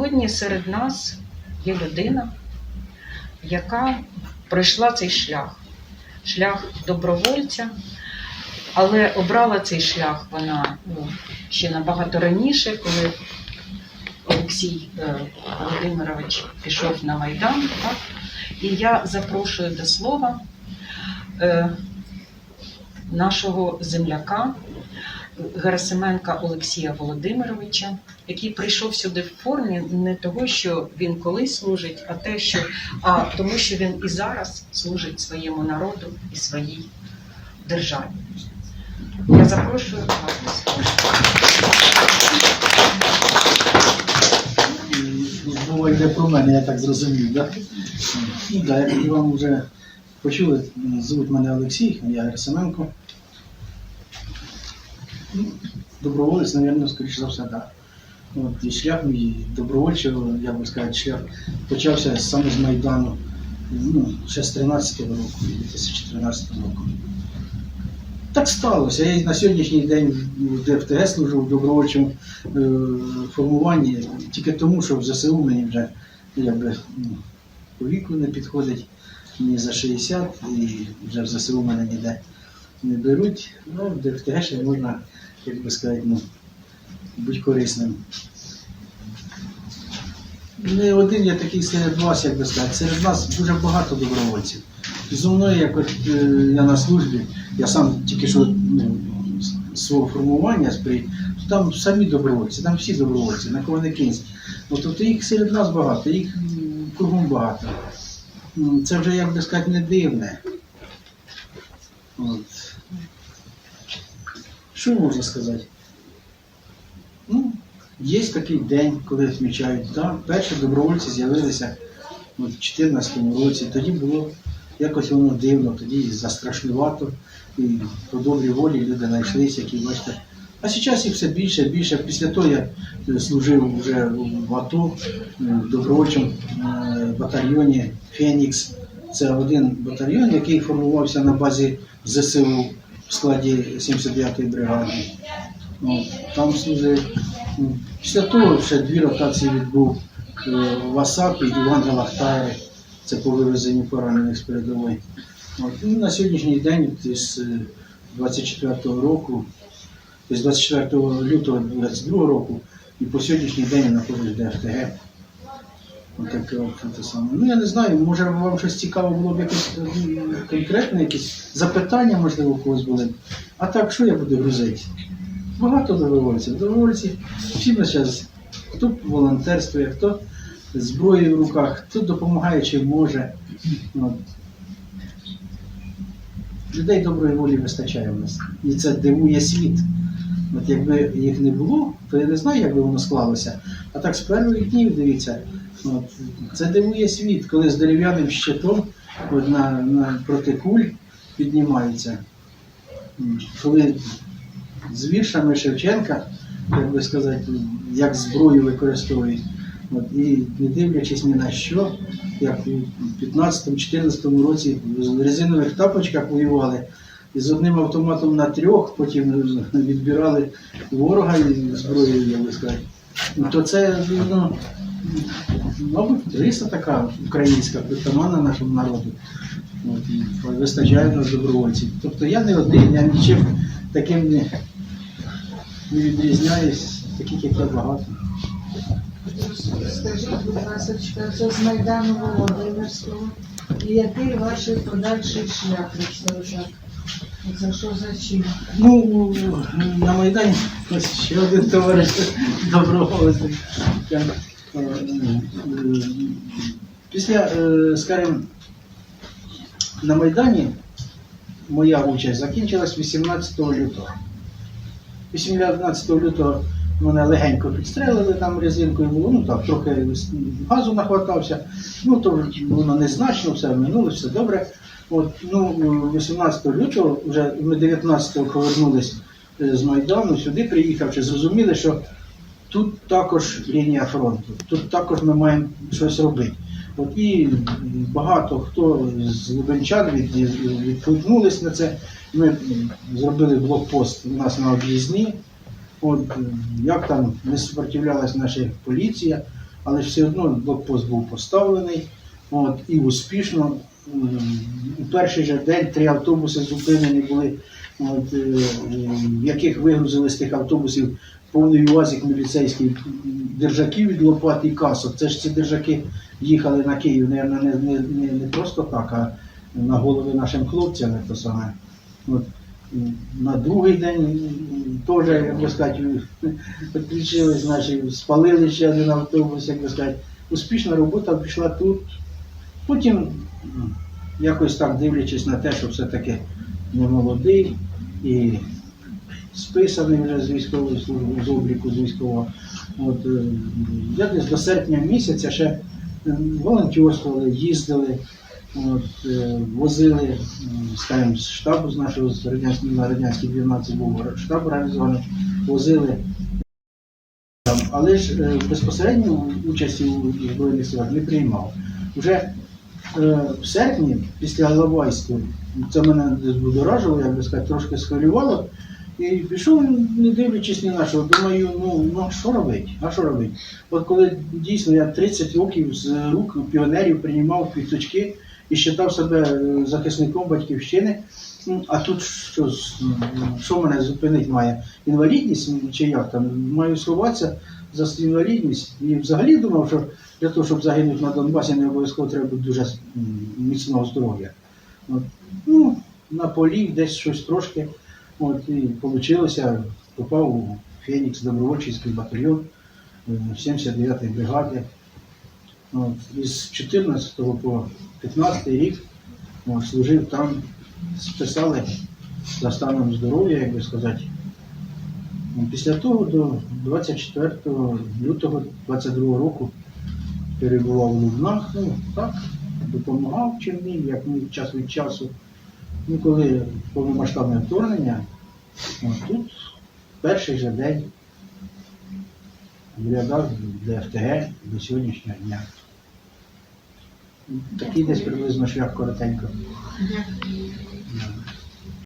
Сьогодні серед нас є людина, яка пройшла цей шлях, шлях добровольця, але обрала цей шлях вона ну, ще набагато раніше, коли Олексій е, Володимирович пішов на Майдан. Так? І я запрошую до слова е, нашого земляка Герасименка Олексія Володимировича, який прийшов сюди в формі не того, що він колись служить, а те, що а тому, що він і зараз служить своєму народу і своїй державі. Я запрошую вас. Мова йде про мене, я так зрозумів, так? Ну, да, як ви вже почули, звуть мене Олексій, я Герасименко. Доброволець, мабуть, скоріше за все, так. От, і шлях мій добровольчого, я би сказати, шлях почався саме з Майдану, ну, ще з 13-го року, 2013 року. Так сталося. Я на сьогоднішній день в ДФТГ служу в добровольчому е, формуванні тільки тому, що в ЗСУ мені вже якби, ну, по віку не підходить мені за 60 і вже в ЗСУ мене ніде не беруть. Ну, в ДФТГ ще можна, як би сказати, ну, бути корисним. Не один я такий серед вас, як би сказати. Серед нас дуже багато добровольців. Зо мною, як от е, я на службі, я сам тільки що ну, свого формування сприй, там самі добровольці, там всі добровольці, на кого не кинься. От, тобто їх серед нас багато, їх кругом багато. Це вже, як би сказати, не дивне. От. Що можна сказати? Ну, є такий день, коли відмічають. Да? Перші добровольці з'явилися в 2014 році. Тоді було якось воно дивно, тоді застрашнувато. І по добрій волі люди знайшлися, які бачите. А зараз їх все більше, більше. Після того я е, служив вже в АТО е, в добровольчому е, батальйоні Фенікс. Це один батальйон, який формувався на базі ЗСУ в складі 79-ї бригади. Ну, там служив. Ну, Після того ще дві ротації відбув е, в Асапі і в Ангелах-Тайри. Це по вивезенню поранених з передової. Ну, на сьогоднішній день з 24-го року, з 24 лютого 22 року і по сьогоднішній день я знаходжусь в ДФТГ. Отаке от те саме. Ну я не знаю, може вам щось цікаво було б якесь м, конкретне, якісь запитання, можливо, у когось були. А так, що я буду грузити? Багато добровольців. Добровольці всі на час. Хто волонтерствує, хто зброєю в руках, хто допомагає чим може. От. Людей доброї волі вистачає в нас. І це дивує світ. От якби їх не було, то я не знаю, як би воно склалося. А так з перших днів дивіться, от, це дивує світ, коли з дерев'яним щитом на, на проти куль піднімаються. М, Коли з віршами Шевченка, як би сказати, як зброю використовують. От, і не дивлячись ні на що, як у 15-14 році в резинових тапочках воювали, і з одним автоматом на трьох, потім відбирали ворога і зброєю, як би сказати. То це, ну, мабуть, риса така українська, притаманна нашому народу. От, і вистачає нас добровольців. Тобто я не один, я нічим таким не, не відрізняюсь, таких як я багато. Скажіть, будь ласка, це з Майдану Володимирського. І який ваш подальший шлях розповідав? Це що за чим? Ну, на Майдані ще один товариш доброволець. Після, е, скажімо, на Майдані моя участь закінчилась 18 лютого. 18 лютого мене легенько підстрелили там резинкою було, ну так, трохи газу нахватався. Ну, то воно незначно, все минуло, все добре. От, ну, 18 лютого, вже ми 19-го повернулись е, з Майдану, сюди приїхавши, зрозуміли, що тут також лінія фронту, тут також ми маємо щось робити. От і багато хто з лубенчан від, відгукнулись на це. Ми зробили блокпост у нас на об'їзні. От, як там не сопротивлялась наша поліція, але все одно блокпост був поставлений. От, і успішно. У перший же день три автобуси зупинені були, от, е, яких вигрузили з тих автобусів повний УАЗик міліцейський держаків від лопат і касок. Це ж ці держаки їхали на Київ, не, не, не, не просто так, а на голови нашим хлопцям то саме. От, на другий день теж, як би сказати, підключили, значить, спалили ще один автобус, як би сказати. Успішна робота пішла тут. Потім, якось так дивлячись на те, що все-таки не молодий і списаний вже з військової служби, з обліку з військового. От, е, я десь до серпня місяця ще е, волонтерствували, їздили, от, е, возили, скажімо, з штабу з нашого з радянського на радянській 12 був штаб організований, возили. Але ж безпосередньо участі у Збройних силах не приймав. Уже в серпні, після Галавайську, це мене збудоражило, як би сказати, трошки схвилювало. І пішов, не дивлячись ні на що, думаю, ну, ну що робити? А що робити? От коли дійсно я 30 років з рук піонерів приймав квіточки і вважав себе е, захисником батьківщини, ну, а тут що, що мене зупинить має? Інвалідність чи як там? Маю сховатися за інвалідність. І взагалі думав, що для того, щоб загинути на Донбасі, не обов'язково треба бути дуже міцного здоров'я. Ну, на полі десь щось трошки. От, і вийшло, попав у Фенікс добровольчий батальйон е, 79-ї бригади. От, із 14 по 15 рік от, служив там, списали за станом здоров'я, як би сказати. Ну, Після того до 24 лютого 22 року перебував в Лубнах, ну так, допомагав чим міг, як міг час від часу. Ну, коли повномасштабне вторгнення, от тут перший же день виглядав для ФТГ до сьогоднішнього дня. Такий десь приблизно шлях коротенько. Дякую.